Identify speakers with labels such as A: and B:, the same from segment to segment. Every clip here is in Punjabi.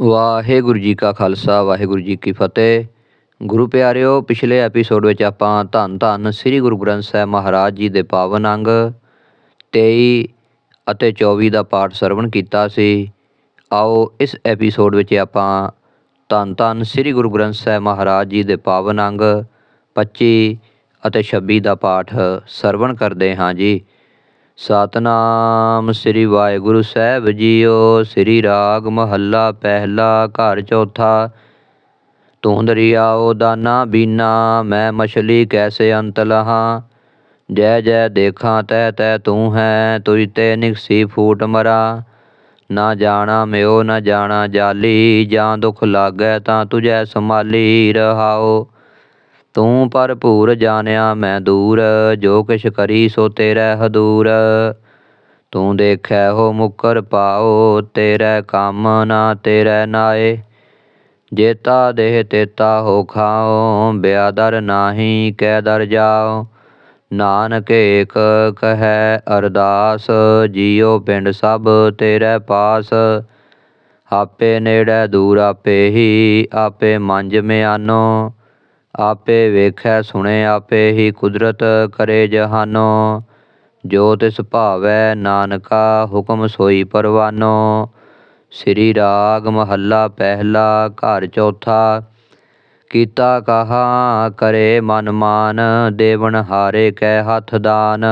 A: ਵਾਹਿਗੁਰੂ ਜੀ ਕਾ ਖਾਲਸਾ, ਵਾਹਿਗੁਰੂ ਜੀ ਕੀ ਫਤਿਹ। ਗੁਰੂ ਪਿਆਰਿਓ, ਪਿਛਲੇ ਐਪੀਸੋਡ ਵਿੱਚ ਆਪਾਂ ਧੰਨ ਧੰਨ ਸ੍ਰੀ ਗੁਰੂ ਗ੍ਰੰਥ ਸਾਹਿਬ ਮਹਾਰਾਜ ਜੀ ਦੇ ਪਾਵਨ ਅੰਗ 23 ਅਤੇ 24 ਦਾ ਪਾਠ ਸਰਵਣ ਕੀਤਾ ਸੀ। ਆਓ ਇਸ ਐਪੀਸੋਡ ਵਿੱਚ ਆਪਾਂ ਧੰਨ ਧੰਨ ਸ੍ਰੀ ਗੁਰੂ ਗ੍ਰੰਥ ਸਾਹਿਬ ਮਹਾਰਾਜ ਜੀ ਦੇ ਪਾਵਨ ਅੰਗ 25 ਅਤੇ 26 ਦਾ ਪਾਠ ਸਰਵਣ ਕਰਦੇ ਹਾਂ ਜੀ। ਸਤਨਾਮ ਸ੍ਰੀ ਵਾਹਿਗੁਰੂ ਸਾਹਿਬ ਜੀਓ, ਸ੍ਰੀ ਰਾਗ ਮਹੱਲਾ ਪਹਿਲਾ, ਘਰ ਚੌਥਾ। ਤੂੰ ਦਰਿਆਓ ਦਾਨਾ ਬੀਨਾ, ਮੈਂ ਮਛਲੀ ਕੈਸੇ ਅੰਤ ਲਹਾਂ? ਜੈ ਜੈ ਦੇਖਾਂ, ਤੈ ਤੈ ਤੂੰ ਹੈ ਤੁਝ ਤੇ ਨਿਕਸੀ ਫੂਟ ਮਰਾ। ਨਾ ਜਾਣਾ ਮਿਓ, ਨਾ ਜਾਣਾ ਜਾਲੀ, ਜਾਂ ਦੁਖ ਲਾਗੈ ਤਾਂ ਤੁਝੈ ਸੰਭਾਲੀ ਰਹਾਓ। ਤੂੰ ਭਰਪੂਰ ਜਾਣਿਆ ਮੈਂ ਦੂਰ, ਜੋ ਕਿਛ ਕਰੀ ਸੋ ਤੇਰੇ ਹਦੂਰ। ਤੂੰ ਦੇਖੈ ਹੋ ਮੁਕਰ ਪਾਓ, ਤੇਰੇ ਕੰਮ ਨਾ ਤੇਰੇ ਨਾਏ। ਜੇਤਾ ਦੇਹ ਤੇਤਾ ਹੋ ਖਾਓ, ਬਿਆਦਰ ਨਾਹੀ ਕੈ ਦਰ ਜਾਓ। ਨਾਨਕ ਏਕ ਕਹੈ ਅਰਦਾਸ, ਜੀਉ ਪਿੰਡ ਸਭ ਤੇਰੇ ਪਾਸ। ਆਪੇ ਨੇੜੇ ਦੂਰ, ਆਪੇ ਹੀ, ਆਪੇ ਮੰਜ ਮਿਆਨੋ। ਆਪੇ ਵੇਖੈ, ਸੁਣੇ, ਆਪੇ ਹੀ ਕੁਦਰਤ ਕਰੇ ਜਹਾਨੋ। ਜੋ ਤਿਸ ਭਾਵੈ, ਨਾਨਕਾ ਹੁਕਮ ਸੋਈ ਪਰਵਾਨੋ। ਸ੍ਰੀ ਰਾਗ ਮਹੱਲਾ ਪਹਿਲਾ, ਘਰ ਚੌਥਾ, ਕੀਤਾ ਕਹਾ, ਕਰੇ ਮਨ ਮਾਨ, ਦੇਵਨ ਹਾਰੇ ਕੈ ਹੱਥ ਦਾਨ।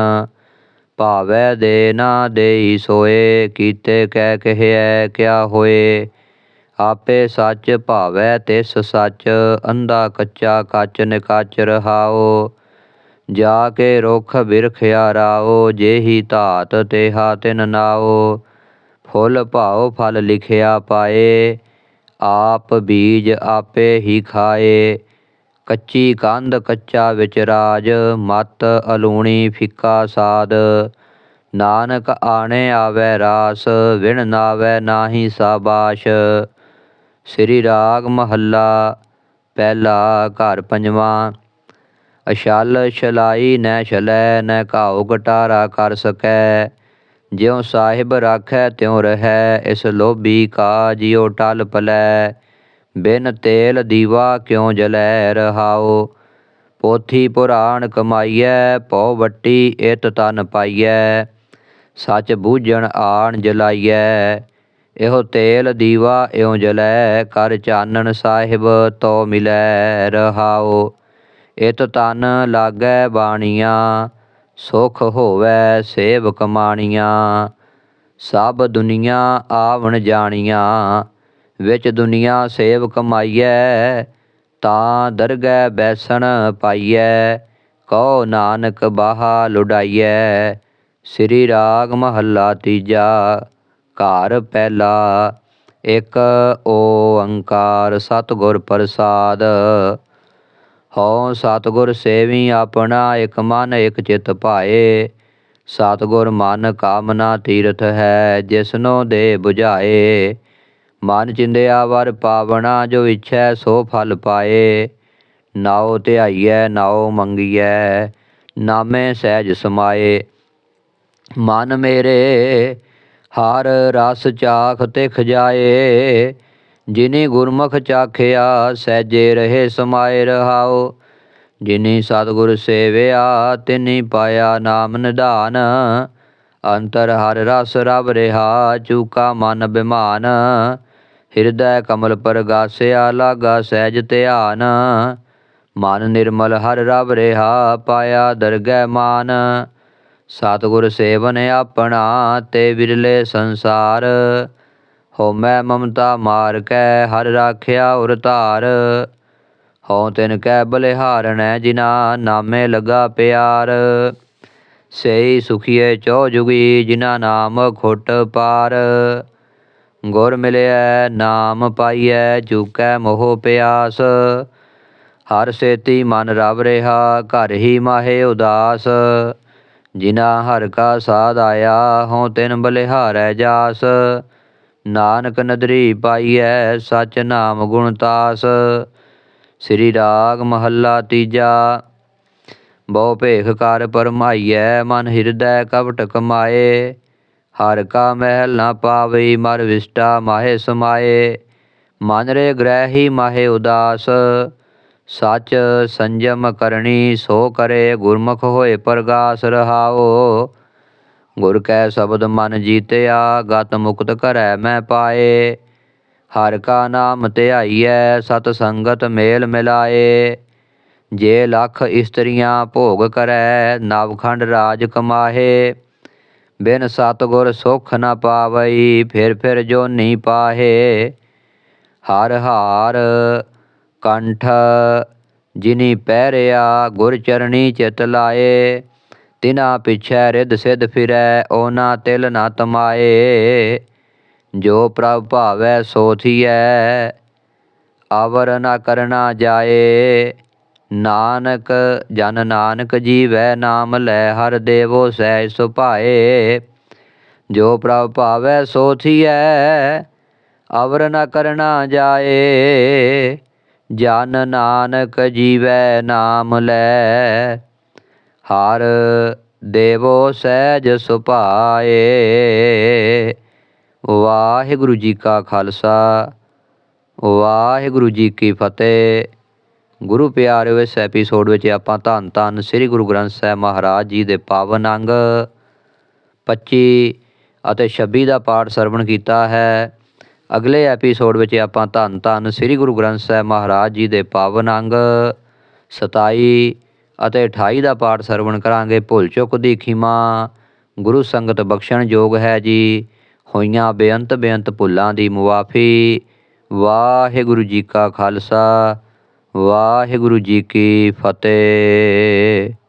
A: ਭਾਵੈ ਦੇ ਨਾ ਦੇਈ ਸੋਏ, ਕੀਤੇ ਕਹਿ ਕਹਿਐ ਕਿਆ ਹੋਏ। ਆਪੇ ਸੱਚ ਭਾਵੈ ਤਿਸ ਸੱਚ, ਅੰਧਾ ਕੱਚਾ ਕੱਚ ਨਿਕਾਚ ਰਹਾਓ। ਜਾ ਕੇ ਰੁਖ ਬਿਰਖਿਆ ਰਾਓ ਜੇਹੀ ਧਾਤ ਤੇਹਾ ਤਿਨ ਨਾਓ। ਫੁੱਲ ਭਾਉ ਫਲ ਲਿਖਿਆ ਪਾਏ, ਆਪ ਬੀਜ ਆਪੇ ਹੀ ਖਾਏ। ਕੱਚੀ ਕੰਧ ਕੱਚਾ ਵਿਚ ਰਾਜ, ਮਤ ਅਲੂਣੀ ਫਿੱਕਾ ਸਾਦ। ਨਾਨਕ ਆਣੇ ਆਵੇ ਰਾਸ, ਵਿਣ ਨਾਵੇ ਨਾਹੀ ਸਾਬਾਸ਼। ਸ੍ਰੀ ਰਾਗ ਮਹੱਲਾ, ਪਹਿਲਾ ਘਰ ਪੰਜਵਾਂ। ਅਸ਼ਲ ਛਲਾਈ ਨੈ ਛਲੈ, ਨੈ ਘਾਉ ਘਟਾਰਾ ਕਰ ਸਕੈ। ਜਿਉ ਸਾਹਿਬ ਰਾਖੈ, ਤਿਉ ਰਹੈ, ਇਸ ਲੋਭੀ ਕਾ ਜਿਉ ਟਲ ਪਲੈ। ਬਿਨ ਤੇਲ ਦੀਵਾ ਕਿਉ ਜਲੈ ਰਹਾਓ ਪੋਥੀ ਪੁਰਾਣ ਕਮਾਈਐ, ਪਉ ਵੱਟੀ ਇਤ ਤਨ ਪਾਈਐ। ਸੱਚ ਬੂਝਣ ਆਣ ਜਲਾਈਐ। ਇਹੋ ਤੇਲ ਦੀਵਾ ਇਉ ਜਲੈ, ਕਰ ਚਾਨਣ ਸਾਹਿਬ ਤੋ ਮਿਲੈ ਰਹਾਓ ਇਤ ਤਨ ਲਾਗੈ ਬਾਣੀਆਂ, ਸੁਖ ਹੋਵੈ ਸੇਵ ਕਮਾਣੀਆਂ ਸਭ ਦੁਨੀਆ ਆਵਣ ਜਾਣੀਆਂ, ਵਿੱਚ ਦੁਨੀਆ ਸੇਵ ਕਮਾਈਐ ਤਾਂ ਦਰਗਹਿ ਬੈਸਣ ਪਾਈਐ। ਕਹੋ ਨਾਨਕ ਬਾਹਾ ਲੁਡਾਈਐ ਸ੍ਰੀ ਰਾਗ ਮਹੱਲਾ ਤੀਜਾ। ਘਰ ਪਹਿਲਾ, ਇੱਕ ਓੰਕਾਰ ਸਤਿਗੁਰ ਪ੍ਰਸਾਦ। ਹਉ ਸਤਿਗੁਰ ਸੇਵੀ ਆਪਣਾ, ਇਕ ਮਨ, ਇਕ ਚਿਤ ਭਾਏ। ਸਤਿਗੁਰ ਮਨ ਕਾਮਨਾ ਤੀਰਥ ਹੈ, ਜਿਸਨੋ ਦੇ 부ਝਾਏ ਮਨ ਚਿੰਦਿਆ ਵਰ ਪਾਵਣਾ, ਜੋ ਇਛੈ ਸੋ ਫਲ ਪਾਏ। ਨਾਉ ਧਿਆਈਐ, ਨਾਉ ਮੰਗੀਐ, ਨਾਮੇ ਸਹਿਜ ਸਮਾਏ। ਮਨ ਮੇਰੇ ਹਰ ਰਸ ਚਾਖ ਤੇ ਖਜਾਏ ਜਿਨੀ ਗੁਰਮੁਖ ਚਾਖਿਆ ਸਹਿਜੇ ਰਹੇ ਸਮਾਏ ਰਹਾਓ ਜਿਨੀ ਸਤਿਗੁਰ ਸੇਵਿਆ, ਤਿਨੀ ਪਾਇਆ ਨਾਮ ਨਿਧਾਨ। ਅੰਤਰ ਹਰ ਰਸ ਰਬ ਰਿਹਾ, ਚੂਕਾ ਮਨ ਬਿਮਾਨ। ਹਿਰਦੈ ਕਮਲ ਪਰਗਾਸਿਆ, ਲਾਗਾ ਸਹਿਜ ਧਿਆਨ। ਮਨ ਨਿਰਮਲ ਹਰ ਰਬ ਰਿਹਾ, ਪਾਇਆ ਦਰਗਹਿ ਮਾਨ। ਸਤਿਗੁਰ ਸੇਵਨ ਆਪਣਾ ਤੇ ਵਿਰਲੇ ਸੰਸਾਰ। ਹੋਮੈ ਮਮਤਾ ਮਾਰ ਕੈ ਹਰ ਰਾਖਿਆ ਉਰ ਧਾਰ। ਹਉ ਤਿਨ ਕੈ ਬਲਿਹਾਰਣੈ ਜਿਨਾ ਨਾਮੇ ਲਗਾ ਪਿਆਰ। ਸਈ ਸੁਖੀਏ ਚੋ ਜੁਗੀ ਜਿਨਾ ਨਾਮ ਖੁੱਟ ਪਾਰ। ਗੁਰ ਮਿਲਿਆ ਨਾਮ ਪਾਈਐ ਚੁਕੈ ਮੋਹ ਪਿਆਸ। ਹਰ ਸੇਤੀ ਮਨ ਰਵ ਰਿਹਾ ਘਰ ਹੀ ਮਾਹੇ ਉਦਾਸ। ਜਿਨਾ ਹਰ ਕਾ ਸਾਧ ਆਇਆ, ਹਉ ਤਿਨ ਬਲਿਹਾਰੈ ਜਾਸ। ਨਾਨਕ ਨਦਰੀ ਪਾਈਐ, ਸਚ ਨਾਮ ਗੁਣ ਤਾਸ। ਸ੍ਰੀ ਰਾਗ ਮਹੱਲਾ ਤੀਜਾ। ਬਹੁ ਭੇਖ ਕਰ ਪਰਮਾਈਐ, ਮਨ ਹਿਰਦੈ ਕਵਟ ਕਮਾਏ। ਹਰ ਕਾ ਮਹਿਲ ਨਾ ਪਾਵਈ ਮਰ ਵਿਸਟਾ ਮਾਹੇ ਸਮਾਏ। ਮਨ ਰੇ ਗ੍ਰਹਿ ਮਾਹੇ ਉਦਾਸ। ਸੱਚ ਸੰਜਮ ਕਰਨੀ ਸੋ ਕਰੇ, ਗੁਰਮੁਖ ਹੋਏ ਪ੍ਰਗਾਸ ਰਹਾਓ। ਗੁਰ ਕੈ ਸ਼ਬਦ ਮਨ ਜੀਤਿਆ, ਗਤ ਮੁਕਤ ਕਰੈ ਮੈਂ ਪਾਏ। ਹਰ ਕਾ ਨਾਮ ਧਿਆਈਐ, ਸਤ ਸੰਗਤ ਮੇਲ ਮਿਲਾਏ। ਜੇ ਲੱਖ ਇਸਤਰੀਆਂ ਭੋਗ ਕਰੈ ਨਵਖੰਡ ਰਾਜ ਕਮਾਹੇ। ਬਿਨ ਸਤਗੁਰ ਸੁਖ ਨ ਪਾਵਈ, ਫਿਰ ਫਿਰ ਜੋ ਨੀ ਪਾਹੇ। ਹਰ ਹਾਰ ਕੰਠ, ਜਿਨੀ ਪਹਿਰਿਆ ਗੁਰ ਚਰਣੀ ਚਿਤ ਲਾਏ। ਤਿਨਾ ਪਿਛੈ ਰਿੱਧ ਸਿਧ ਫਿਰੈ, ਓਨਾ ਤਿਲ ਨਾ ਤਮਾਏ। ਜੋ ਪ੍ਰਭ ਭਾਵੈ ਸੋ ਥੀਐ ਅਵਰ ਨ ਕਰਨਾ ਜਾਏ। ਨਾਨਕ, ਜਨ ਨਾਨਕ ਜੀਵੈ ਨਾਮ ਲੈ, ਹਰ ਦੇਵੋ ਸਹਿ ਸੁਭਾਏ। ਜੋ ਪ੍ਰਭ ਭਾਵੈ ਸੋ ਥੀਐ ਅਵਰ ਨਾ ਕਰਨਾ ਜਾਏ। ਜਨ ਨਾਨਕ ਜੀਵੈ ਨਾਮ ਲੈ। ਹਰ ਦੇਵੋ ਸਹਿਜ ਸੁਭਾਏ। ਵਾਹਿਗੁਰੂ ਜੀ ਕਾ ਖਾਲਸਾ, ਵਾਹਿਗੁਰੂ ਜੀ ਕੀ ਫਤਿਹ। ਗੁਰੂ ਪਿਆਰਿਓ, ਇਸ ਐਪੀਸੋਡ ਵਿੱਚ ਆਪਾਂ ਧੰਨ ਧੰਨ ਸ੍ਰੀ ਗੁਰੂ ਗ੍ਰੰਥ ਸਾਹਿਬ ਮਹਾਰਾਜ ਜੀ ਦੇ ਪਾਵਨ ਅੰਗ 25 ਅਤੇ 26 ਦਾ ਪਾਠ ਸਰਵਣ ਕੀਤਾ ਹੈ। ਅਗਲੇ ਐਪੀਸੋਡ ਵਿੱਚ ਆਪਾਂ ਧੰਨ ਧੰਨ ਸ੍ਰੀ ਗੁਰੂ ਗ੍ਰੰਥ ਸਾਹਿਬ ਮਹਾਰਾਜ ਜੀ ਦੇ ਪਾਵਨ ਅੰਗ 27 ਅਤੇ 28 ਦਾ ਪਾਠ ਸਰਵਣ ਕਰਾਂਗੇ। ਭੁੱਲ ਚੁੱਕ ਦੀ ਖਿਮਾ, ਗੁਰੂ ਸੰਗਤ ਬਖਸ਼ਣ ਯੋਗ ਹੈ ਜੀ। ਹੋਈਆਂ ਬੇਅੰਤ ਬੇਅੰਤ ਭੁੱਲਾਂ ਦੀ ਮੁਆਫੀ। ਵਾਹਿਗੁਰੂ ਜੀ ਕਾ ਖਾਲਸਾ, ਵਾਹਿਗੁਰੂ ਜੀ ਕੀ ਫਤਿਹ।